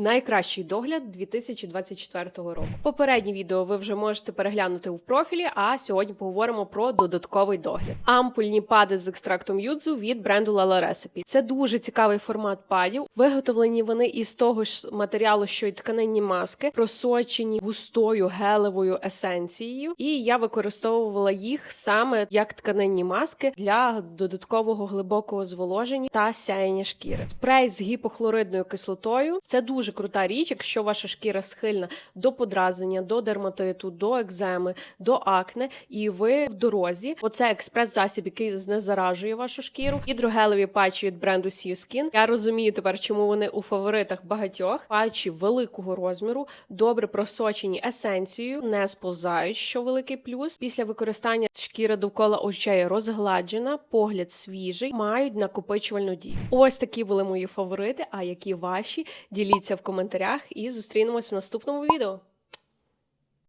Найкращий догляд 2024 року. Попереднє відео ви вже можете переглянути в профілі. А сьогодні поговоримо про додатковий догляд. Ампульні пади з екстрактом юдзу від бренду Lala Recipe. Це дуже цікавий формат падів. Виготовлені вони із того ж матеріалу, що й тканинні маски, просочені густою гелевою есенцією. І я використовувала їх саме як тканинні маски для додаткового глибокого зволоження та сяєння шкіри. Спрей з гіпохлоридною кислотою це дуже крута річ, якщо ваша шкіра схильна до подразнення, до дерматиту, до екземи, до акне, і ви в дорозі. Оце експрес-засіб, який знезаражує вашу шкіру. Гідрогелеві патчі від бренду Sea Skin. Я розумію тепер, чому вони у фаворитах багатьох. Патчі великого розміру, добре просочені есенцією, не сповзають, що великий плюс. Після використання шкіра довкола очей розгладжена, погляд свіжий, мають накопичувальну дію. Ось такі були мої фаворити. А які ваші? Діліться в коментарях і зустрінемось в наступному відео.